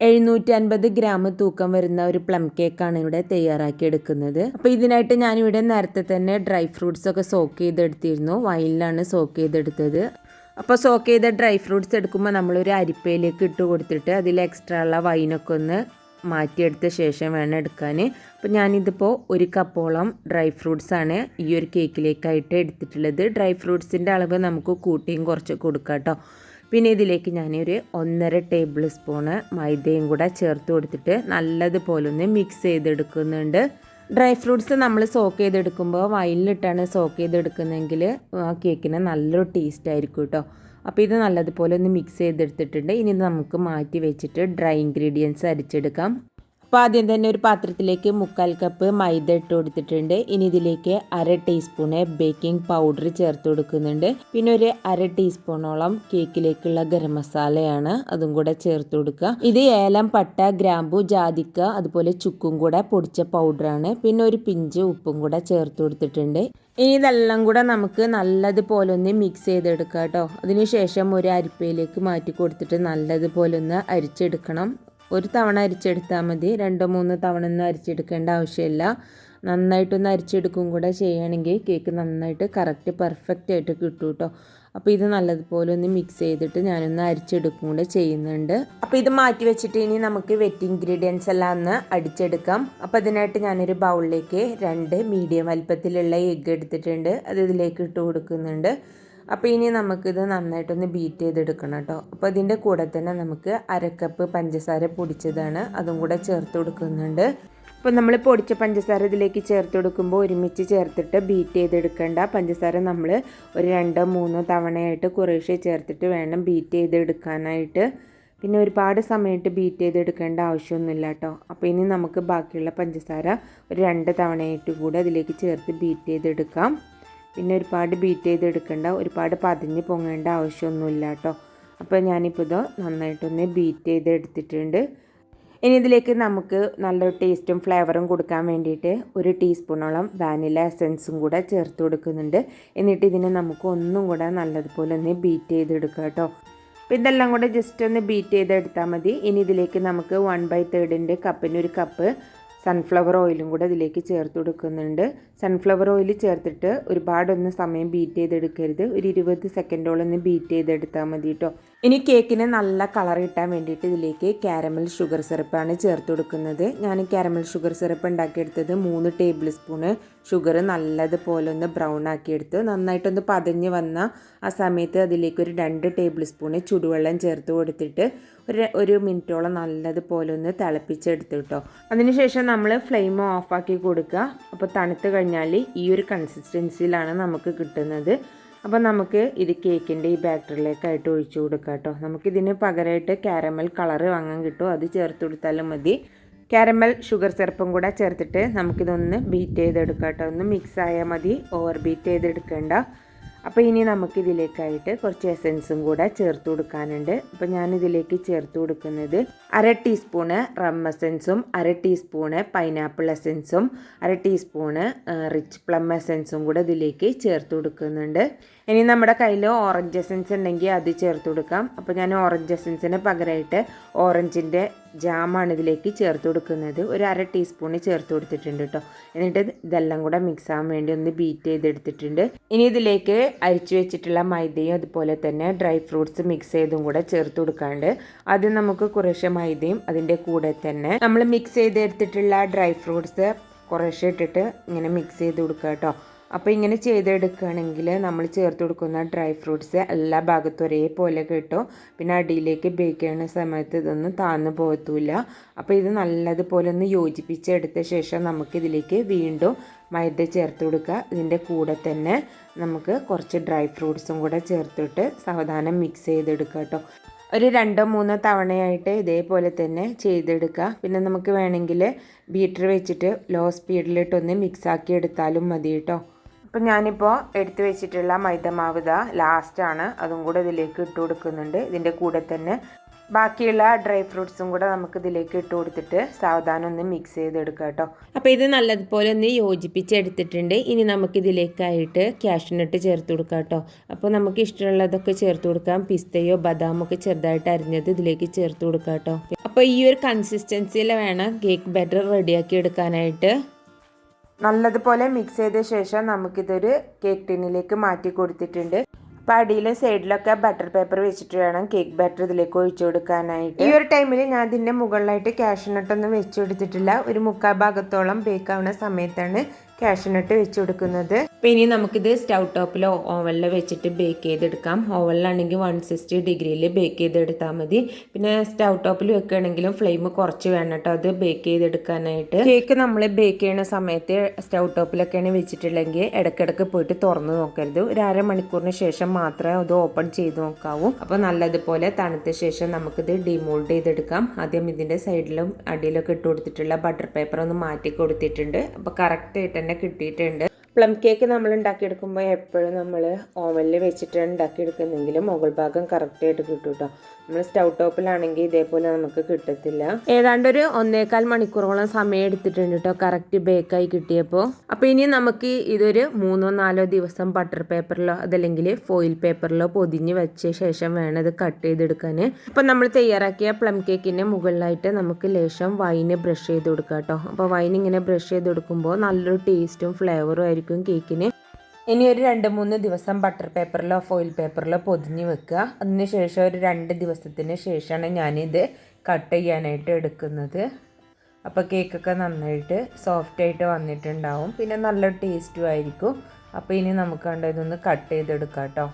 എഴുന്നൂറ്റി അൻപത് ഗ്രാം തൂക്കം വരുന്ന ഒരു പ്ലം കേക്കാണ് ഇവിടെ തയ്യാറാക്കി എടുക്കുന്നത് അപ്പോൾ ഇതിനായിട്ട് ഞാനിവിടെ നേരത്തെ തന്നെ ഡ്രൈ ഫ്രൂട്ട്സ് ഒക്കെ സോക്ക് ചെയ്തെടുത്തിരുന്നു. വൈനിലാണ് സോക്ക് ചെയ്തെടുത്തത്. അപ്പോൾ സോക്ക് ചെയ്ത ഡ്രൈ ഫ്രൂട്ട്സ് എടുക്കുമ്പോൾ നമ്മളൊരു അരിപ്പയിലേക്ക് ഇട്ട് കൊടുത്തിട്ട് അതിൽ എക്സ്ട്രാ ഉള്ള വൈനൊക്കെ ഒന്ന് മാറ്റിയെടുത്ത ശേഷം വേണം എടുക്കാൻ അപ്പോൾ ഞാനിതിപ്പോൾ ഒരു കപ്പോളം ഡ്രൈ ഫ്രൂട്ട്സ് ആണ് ഈ ഒരു കേക്കിലേക്കായിട്ട് എടുത്തിട്ടുള്ളത്. ഡ്രൈ ഫ്രൂട്ട്സിന്റെ അളവ് നമുക്ക് കൂട്ടിയും കുറച്ച് കൊടുക്കാം കേട്ടോ പിന്നെ ഇതിലേക്ക് ഞാനൊരു ഒന്നര ടേബിൾ സ്പൂണ് മൈദയും കൂടെ ചേർത്ത് കൊടുത്തിട്ട് നല്ലതുപോലെ ഒന്ന് മിക്സ് ചെയ്തെടുക്കുന്നുണ്ട്. ഡ്രൈ ഫ്രൂട്ട്സ് നമ്മൾ സോക്ക് ചെയ്തെടുക്കുമ്പോൾ വയലിലിട്ടാണ് സോക്ക് ചെയ്തെടുക്കുന്നതെങ്കിൽ ആ കേക്കിന് നല്ലൊരു ടേസ്റ്റ് ആയിരിക്കും കേട്ടോ അപ്പോൾ ഇത് നല്ലതുപോലെ ഒന്ന് മിക്സ് ചെയ്തെടുത്തിട്ടുണ്ട്. ഇനി നമുക്ക് മാറ്റി വെച്ചിട്ട് ഡ്രൈ ഇൻഗ്രീഡിയൻസ് അരിച്ചെടുക്കാം. അപ്പോൾ ആദ്യം തന്നെ ഒരു പാത്രത്തിലേക്ക് മുക്കാൽ കപ്പ് മൈദ ഇട്ട് കൊടുത്തിട്ടുണ്ട്. ഇനി ഇതിലേക്ക് അര ടീസ്പൂണ് ബേക്കിംഗ് പൗഡർ ചേർത്ത് കൊടുക്കുന്നുണ്ട്. പിന്നെ ഒരു അര ടീസ്പൂണോളം കേക്കിലേക്കുള്ള ഗരം മസാലയാണ് അതും കൂടെ ചേർത്ത് കൊടുക്കുക. ഇത് ഏലം പട്ട ഗ്രാമ്പു ജാതിക്ക അതുപോലെ ചുക്കും കൂടെ പൊടിച്ച പൗഡറാണ് പിന്നെ ഒരു പിഞ്ച് ഉപ്പും കൂടെ ചേർത്ത് കൊടുത്തിട്ടുണ്ട്. ഇനി ഇതെല്ലാം കൂടെ നമുക്ക് നല്ലതുപോലെ ഒന്ന് മിക്സ് ചെയ്തെടുക്കാം കേട്ടോ. അതിനുശേഷം ഒരു അരിപ്പയിലേക്ക് മാറ്റി കൊടുത്തിട്ട് നല്ലതുപോലെ ഒന്ന് അരിച്ചെടുക്കണം. ഒരു തവണ അരിച്ചെടുത്താൽ മതി. രണ്ടോ മൂന്നോ തവണ ഒന്നും അരിച്ചെടുക്കേണ്ട ആവശ്യമില്ല. നന്നായിട്ടൊന്ന് അരിച്ചെടുക്കും കൂടെ ചെയ്യുകയാണെങ്കിൽ കേക്ക് നന്നായിട്ട് കറക്റ്റ് പെർഫെക്റ്റ് ആയിട്ട് കിട്ടും കേട്ടോ അപ്പോൾ ഇത് നല്ലതുപോലെ ഒന്ന് മിക്സ് ചെയ്തിട്ട് ഞാനൊന്ന് അരിച്ചെടുക്കും കൂടെ ചെയ്യുന്നുണ്ട്. അപ്പോൾ ഇത് മാറ്റി വെച്ചിട്ട് ഇനി നമുക്ക് വെറ്റ് ഇൻഗ്രീഡിയൻസ് എല്ലാം ഒന്ന് അടിച്ചെടുക്കാം. അപ്പോൾ അതിനായിട്ട് ഞാനൊരു ബൗളിലേക്ക് രണ്ട് മീഡിയം വലിപ്പത്തിലുള്ള എഗ്ഗ് എടുത്തിട്ടുണ്ട്. അത് ഇതിലേക്ക് ഇട്ട് കൊടുക്കുന്നുണ്ട്. അപ്പോൾ ഇനി നമുക്കിത് നന്നായിട്ടൊന്ന് ബീറ്റ് ചെയ്തെടുക്കണം കേട്ടോ. അപ്പോൾ ഇതിന്റെ കൂടെ തന്നെ നമുക്ക് അരക്കപ്പ് പഞ്ചസാര പൊടിച്ചതാണ്. അതും കൂടെ ചേർത്ത് കൊടുക്കുന്നുണ്ട്. അപ്പോൾ നമ്മൾ പൊടിച്ച പഞ്ചസാര ഇതിലേക്ക് ചേർത്ത് കൊടുക്കുമ്പോൾ ഒരുമിച്ച് ചേർത്തിട്ട് ബീറ്റ് ചെയ്തെടുക്കേണ്ട. പഞ്ചസാര നമ്മൾ ഒരു രണ്ടോ മൂന്നോ തവണയായിട്ട് കുറേശ്ശെ ചേർത്തിട്ട് വേണം ബീറ്റ് ചെയ്തെടുക്കാനായിട്ട്. പിന്നെ ഒരുപാട് സമയത്ത് ബീറ്റ് ചെയ്തെടുക്കേണ്ട ആവശ്യമൊന്നുമില്ല കേട്ടോ. അപ്പോൾ ഇനി നമുക്ക് ബാക്കിയുള്ള പഞ്ചസാര ഒരു രണ്ട് തവണയായിട്ട് കൂടെ അതിലേക്ക് ചേർത്ത് ബീറ്റ് ചെയ്തെടുക്കാം. പിന്നെ ഒരുപാട് ബീറ്റ് ചെയ്തെടുക്കേണ്ട ഒരുപാട് പതിഞ്ഞ് പൊങ്ങേണ്ട ആവശ്യമൊന്നുമില്ല കേട്ടോ. അപ്പോൾ ഞാനിപ്പോൾ ഇത് നന്നായിട്ടൊന്ന് ബീറ്റ് ചെയ്ത് എടുത്തിട്ടുണ്ട് ഇനി ഇതിലേക്ക് നമുക്ക് നല്ലൊരു ടേസ്റ്റും ഫ്ലേവറും കൊടുക്കാൻ വേണ്ടിയിട്ട് ഒരു ടീസ്പൂണോളം വാനില എസൻസും കൂടെ ചേർത്ത് കൊടുക്കുന്നുണ്ട്. എന്നിട്ട് ഇതിനെ നമുക്ക് ഒന്നും കൂടെ നല്ലതുപോലെ ഒന്ന് ബീറ്റ് ചെയ്തെടുക്കാം കേട്ടോ. അപ്പോൾ ഇതെല്ലാം കൂടെ ജസ്റ്റ് ഒന്ന് ബീറ്റ് ചെയ്തെടുത്താൽ മതി. ഇനി ഇതിലേക്ക് നമുക്ക് വൺ ബൈ തേർഡിന്റെ കപ്പിന് ഒരു കപ്പ് സൺഫ്ലവർ ഓയിലും കൂടെ ഇതിലേക്ക് ചേർത്ത് കൊടുക്കുന്നുണ്ട്. സൺഫ്ലവർ ഓയിൽ ചേർത്തിട്ട് ഒരുപാടൊന്നും സമയം ബീറ്റ് ചെയ്തെടുക്കരുത്. ഒരു ഇരുപത് സെക്കൻഡോളം ഒന്ന് ബീറ്റ് ചെയ്തെടുത്താൽ മതി കേട്ടോ ഇനി കേക്കിന് നല്ല കളർ കിട്ടാൻ വേണ്ടിയിട്ട് ഇതിലേക്ക് കാരമൽ ഷുഗർ സിറപ്പാണ് ചേർത്ത് കൊടുക്കുന്നത്. ഞാൻ കാരമൽ ഷുഗർ സിറപ്പ് ഉണ്ടാക്കിയെടുത്തത് മൂന്ന് ടേബിൾ സ്പൂണ് ഷുഗർ നല്ലതുപോലെ ഒന്ന് ബ്രൗൺ ആക്കിയെടുത്ത് നന്നായിട്ടൊന്ന് പതഞ്ഞ് വന്ന ആ സമയത്ത് അതിലേക്ക് ഒരു രണ്ട് ടേബിൾ സ്പൂണ് ചുടുവെള്ളം ചേർത്ത് കൊടുത്തിട്ട് ഒരു ഒരു മിനിറ്റോളം നല്ലതുപോലെ ഒന്ന് തിളപ്പിച്ചെടുത്ത് കേട്ടോ അതിനുശേഷം നമ്മൾ ഫ്ലെയിം ഓഫാക്കി കൊടുക്കുക. അപ്പോൾ തണുത്ത് കഴിഞ്ഞാൽ ഈ ഒരു കൺസിസ്റ്റൻസിയിലാണ് നമുക്ക് കിട്ടുന്നത്. അപ്പോൾ നമുക്ക് ഇത് കേക്കിന്റെ ഈ ബാറ്ററിലേക്കായിട്ട് ഒഴിച്ചു കൊടുക്കാം കേട്ടോ. നമുക്കിതിന് പകരമായിട്ട് കാരമൽ കളറ് വാങ്ങാൻ കിട്ടും. അത് ചേർത്ത് കൊടുത്താലും മതി. കാരമൽ ഷുഗർ സിറപ്പും കൂടെ ചേർത്തിട്ട് നമുക്കിതൊന്ന് ബീറ്റ് ചെയ്തെടുക്കാം കേട്ടോ. ഒന്ന് മിക്സ് ആയാൽ മതി. ഓവർ ബീറ്റ് ചെയ്തെടുക്കേണ്ട. അപ്പോൾ ഇനി നമുക്കിതിലേക്കായിട്ട് കുറച്ച് എസൻസും കൂടെ ചേർത്ത് കൊടുക്കാനുണ്ട്. അപ്പോൾ ഞാനിതിലേക്ക് ചേർത്ത് കൊടുക്കുന്നത് അര ടീസ്പൂണ് റം എസൻസും അര ടീസ്പൂണ് പൈനാപ്പിൾ എസൻസും അര ടീസ്പൂണ് റിച്ച് പ്ലം എസൻസും കൂടെ ഇതിലേക്ക് ചേർത്ത് കൊടുക്കുന്നുണ്ട്. ഇനി നമ്മുടെ കയ്യിൽ ഓറഞ്ച് എസൻസ് ഉണ്ടെങ്കിൽ അത് ചേർത്ത് കൊടുക്കാം. അപ്പോൾ ഞാൻ ഓറഞ്ച് എസൻസിന് പകരമായിട്ട് ഓറഞ്ചിന്റെ ജാമാണ് ഇതിലേക്ക് ചേർത്ത് കൊടുക്കുന്നത്. ഒരു അര ടീസ്പൂണ് ചേർത്ത് കൊടുത്തിട്ടുണ്ട് കേട്ടോ എന്നിട്ട് ഇതെല്ലാം കൂടെ മിക്സ് ആവാൻ വേണ്ടി ഒന്ന് ബീറ്റ് ചെയ്തെടുത്തിട്ടുണ്ട്. ഇനി ഇതിലേക്ക് അരിച്ചു വെച്ചിട്ടുള്ള മൈദയും അതുപോലെ തന്നെ ഡ്രൈ ഫ്രൂട്ട്സ് മിക്സ് ചെയ്തും കൂടെ ചേർത്ത് കൊടുക്കാണ്ട് ആദ്യം നമുക്ക് കുറേശ്ശെ മൈദയും അതിന്റെ കൂടെ തന്നെ നമ്മൾ മിക്സ് ചെയ്തെടുത്തിട്ടുള്ള ഡ്രൈ ഫ്രൂട്ട്സ് കുറേശ്ശെ ഇട്ടിട്ട് ഇങ്ങനെ മിക്സ് ചെയ്ത് കൊടുക്കുക കേട്ടോ അപ്പോൾ ഇങ്ങനെ ചെയ്തെടുക്കുകയാണെങ്കിൽ നമ്മൾ ചേർത്ത് കൊടുക്കുന്ന ഡ്രൈ ഫ്രൂട്ട്സ് എല്ലാ ഭാഗത്തും ഒരേപോലെ കിട്ടും. പിന്നെ അടിയിലേക്ക് ബേക്ക് ചെയ്യുന്ന സമയത്ത് ഇതൊന്നും താന്നു പോകത്തില്ല അപ്പോൾ ഇത് നല്ലതുപോലെ ഒന്ന് യോജിപ്പിച്ചെടുത്ത ശേഷം നമുക്കിതിലേക്ക് വീണ്ടും മൈദ ചേർത്ത് കൊടുക്കുക. ഇതിന്റെ കൂടെ തന്നെ നമുക്ക് കുറച്ച് ഡ്രൈ ഫ്രൂട്ട്സും കൂടെ ചേർത്തിട്ട് സാവധാനം മിക്സ് ചെയ്തെടുക്കുക കേട്ടോ. ഒരു രണ്ടോ മൂന്നോ തവണയായിട്ട് ഇതേപോലെ തന്നെ ചെയ്തെടുക്കുക. പിന്നെ നമുക്ക് വേണമെങ്കിൽ ബീറ്റർ വെച്ചിട്ട് ലോ സ്പീഡിലിട്ടൊന്ന് മിക്സാക്കി എടുത്താലും മതി കേട്ടോ. അപ്പം ഞാനിപ്പോൾ എടുത്തു വെച്ചിട്ടുള്ള മൈദമാവ് ഇതാ ലാസ്റ്റാണ് അതും കൂടെ ഇതിലേക്ക് ഇട്ട് കൊടുക്കുന്നുണ്ട്. ഇതിന്റെ കൂടെ തന്നെ ബാക്കിയുള്ള ഡ്രൈ ഫ്രൂട്ട്സും കൂടെ നമുക്ക് ഇതിലേക്ക് ഇട്ട് കൊടുത്തിട്ട് സാവധാനം ഒന്ന് മിക്സ് ചെയ്തെടുക്കാം കേട്ടോ. അപ്പോൾ ഇത് നല്ലതുപോലെ ഒന്ന് യോജിപ്പിച്ചെടുത്തിട്ടുണ്ട്. ഇനി നമുക്കിതിലേക്കായിട്ട് ക്യാഷ്നട്ട് ചേർത്ത് കൊടുക്കാം കേട്ടോ. അപ്പോൾ നമുക്ക് ഇഷ്ടമുള്ളതൊക്കെ ചേർത്ത് കൊടുക്കാം. പിസ്തയോ ബദാമോ ഒക്കെ ചെറുതായിട്ട് അരിഞ്ഞത് ഇതിലേക്ക് ചേർത്ത് കൊടുക്കാം കേട്ടോ. അപ്പോൾ ഈ ഒരു കൺസിസ്റ്റൻസിയിൽ വേണം കേക്ക് ബാറ്റർ റെഡിയാക്കി എടുക്കാനായിട്ട്. നല്ലതുപോലെ മിക്സ് ചെയ്ത ശേഷം നമുക്കിതൊരു കേക്ക് ടിന്നിലേക്ക് മാറ്റി കൊടുത്തിട്ടുണ്ട്. അപ്പോൾ അടിയിലും സൈഡിലൊക്കെ ബട്ടർ പേപ്പർ വെച്ചിട്ട് വേണം കേക്ക് ബാറ്റർ ഇതിലേക്ക് ഒഴിച്ചു കൊടുക്കാനായിട്ട്. ഈ ഒരു ടൈമിൽ ഞാൻ ഇതിന്റെ മുകളിലായിട്ട് കാഷ്നട്ടൊന്നും വെച്ചു കൊടുത്തിട്ടില്ല. ഒരു മുക്കാൽ ഭാഗത്തോളം ബേക്ക് ആവുന്ന സമയത്താണ് കാഷ്നട്ട് വെച്ച് കൊടുക്കുന്നത്. അപ്പോൾ ഇനി നമുക്കിത് സ്റ്റൗ ടോപ്പിലോ ഓവനിലോ വെച്ചിട്ട് ബേക്ക് ചെയ്തെടുക്കാം. ഓവനിലാണെങ്കിൽ വൺ സിക്സ്റ്റി ഡിഗ്രിയിൽ ബേക്ക് ചെയ്തെടുത്താൽ മതി. പിന്നെ സ്റ്റൗ ടോപ്പിൽ വെക്കുകയാണെങ്കിലും ഫ്ലെയിം കുറച്ച് വേണം കേട്ടോ. അത് ബേക്ക് ചെയ്തെടുക്കാനായിട്ട്. കേക്ക് നമ്മൾ ബേക്ക് ചെയ്യുന്ന സമയത്ത് സ്റ്റൗ ടോപ്പിലൊക്കെയാണ് വെച്ചിട്ടുള്ളെങ്കിൽ ഇടയ്ക്കിടയ്ക്ക് പോയിട്ട് തുറന്ന് നോക്കരുത്. ഒരു അരമണിക്കൂറിന് ശേഷം മാത്രമേ അത് ഓപ്പൺ ചെയ്ത് നോക്കാവൂ. അപ്പോൾ നല്ലതുപോലെ തണുത്ത ശേഷം നമുക്കിത് ഡിമോൾഡ് ചെയ്തെടുക്കാം. ആദ്യം ഇതിന്റെ സൈഡിലും അടിയിലൊക്കെ ഇട്ട് കൊടുത്തിട്ടുള്ള ബട്ടർ പേപ്പർ ഒന്ന് മാറ്റി കൊടുത്തിട്ടുണ്ട്. അപ്പോൾ കറക്റ്റായിട്ട് തന്നെ കിട്ടിയിട്ടുണ്ട്. പ്ലം കേക്ക് നമ്മൾ ഉണ്ടാക്കിയെടുക്കുമ്പോൾ എപ്പോഴും നമ്മൾ ഓവനിൽ വെച്ചിട്ടാണ് ഉണ്ടാക്കിയെടുക്കുന്നെങ്കിൽ മുകൾ ഭാഗം കറക്റ്റായിട്ട് കിട്ടും കേട്ടോ. നമ്മൾ സ്റ്റൗ ടോപ്പിലാണെങ്കിൽ ഇതേപോലെ നമുക്ക് കിട്ടത്തില്ല. ഏതാണ്ട് ഒരു ഒന്നേകാൽ മണിക്കൂറോളം സമയം എടുത്തിട്ടുണ്ട് കേട്ടോ കറക്റ്റ് ബേക്കായി കിട്ടിയപ്പോൾ അപ്പോൾ ഇനി നമുക്ക് ഇതൊരു മൂന്നോ നാലോ ദിവസം ബട്ടർ പേപ്പറിലോ അതല്ലെങ്കിൽ ഫോയിൽ പേപ്പറിലോ പൊതിഞ്ഞ് വെച്ച ശേഷം വേണം ഇത് കട്ട് ചെയ്തെടുക്കാൻ അപ്പോൾ നമ്മൾ തയ്യാറാക്കിയ പ്ലം കേക്കിന്റെ മുകളിലായിട്ട് നമുക്ക് ലേശം വൈന് ബ്രഷ് ചെയ്ത് കൊടുക്കാം കേട്ടോ. അപ്പോൾ വൈൻ ഇങ്ങനെ ബ്രഷ് ചെയ്ത് കൊടുക്കുമ്പോൾ നല്ലൊരു ടേസ്റ്റും ഫ്ലേവറും ആയിരിക്കും. കേക്കിന്. ഇനി ഒരു രണ്ട് മൂന്ന് ദിവസം ബട്ടർ പേപ്പറിലോ ഫോയിൽ പേപ്പറിലോ പൊതിഞ്ഞ് വെക്കുക. അതിന് ശേഷം ഒരു രണ്ട് ദിവസത്തിന് ശേഷമാണ് ഞാനിത് കട്ട് ചെയ്യാനായിട്ട് എടുക്കുന്നത്. അപ്പോൾ കേക്കൊക്കെ നന്നായിട്ട് സോഫ്റ്റ് ആയിട്ട് വന്നിട്ടുണ്ടാവും. പിന്നെ നല്ല ടേസ്റ്റും ആയിരിക്കും. അപ്പോൾ ഇനി നമുക്ക് കണ്ട ഇതൊന്ന് കട്ട് ചെയ്തെടുക്കാം കേട്ടോ